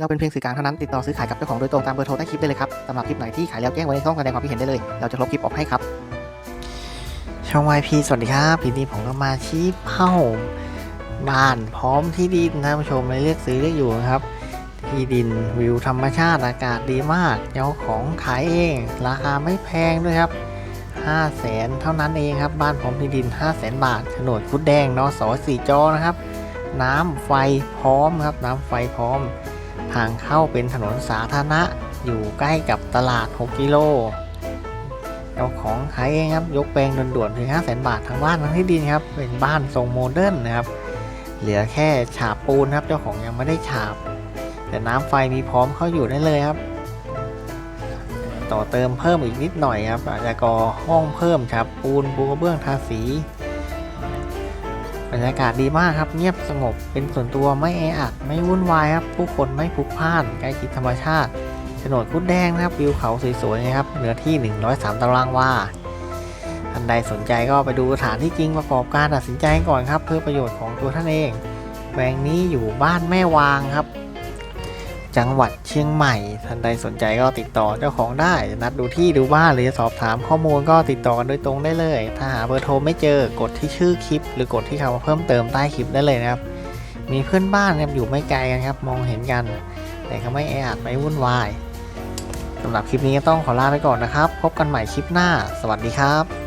เราเป็นเพียงสื่อกลางเท่านั้นติดต่อซื้อขายกับเจ้าของโดยตรงตามเบอร์โทรใต้คลิปได้เลยครับสำหรับคลิปไหนที่ขายแล้วแจ้งไว้ในช่องแสดงความคิดเห็นได้เลย เราจะลบคลิปออกให้ครับ ช่อง YP สวัสดีครับพีนี้ผมก็มาชี้เป้าบ้านพร้อมที่ดินนะผู้ชมในเลือกซื้อเลือกอยู่นะครับ ที่ดินวิวธรรมชาติอากาศดีมากเจ้าของขายเอง ราคาไม่แพงด้วยครับ5 0 0แสนเท่านั้นเองครับ บ้านพร้อมที่ดิน 5 0 0แสนบาทโฉนดคุดแดงนอสอสี่จอนะครับ น้ำไฟพร้อมครับ น้ำไฟพร้อม ทางเข้าเป็นถนนสาธารณะอยู่ใกล้กับตลาด 6 กิโลเจ้าของขายเองครับยกแปลงด่วนๆถึง 5 0 0แสนบาททั้งบ้านทั้งที่ดินครับ เป็นบ้านทรงโมเดิร์นนะครับ เหลือแค่ฉาบปูนครับ เจ้าของยังไม่ได้ฉาบ แต่น้ำไฟมีพร้อมเข้าอยู่ได้เลยครับ ต่อเติมเพิ่มอีกนิดหน่อยครับอาจจะก่อห้องเพิ่มฉาบปูนปูกระเบื้องทาสี บรรยากาศดีมากครับเงียบสงบ เป็นส่วนตัวไม่แออัดไม่วุ่นวายครับผู้คนไม่พลุกพล่านใกล้ชิดธรรมชาติโฉนดพุดแดงนะครับวิวเขาสวยๆนะครับเนื้อที่ 103 ตารางวาท่านใดสนใจก็ไปดูสถานที่จริงประกอบการตัดสินใจก่อนครับ เพื่อประโยชน์ของตัวท่านเองแปลงนี้อยู่บ้านแม่วางครับ จังหวัดเชียงใหม่ ท่านใดสนใจก็ติดต่อเจ้าของได้ นัดดูที่ดูบ้านหรือสอบถามข้อมูลก็ติดต่อกันโดยตรงได้เลย ถ้าหาเบอร์โทรไม่เจอกดที่ชื่อคลิป หรือกดที่คำว่าเพิ่มเติมใต้คลิปได้เลยนะครับ มีเพื่อนบ้านครับอยู่ไม่ไกลกันครับ มองเห็นกัน แต่ก็ไม่แออัดไม่วุ่นวายสำหรับคลิปนี้ก็ต้องขอลาไปก่อนนะครับ พบกันใหม่คลิปหน้า สวัสดีครับ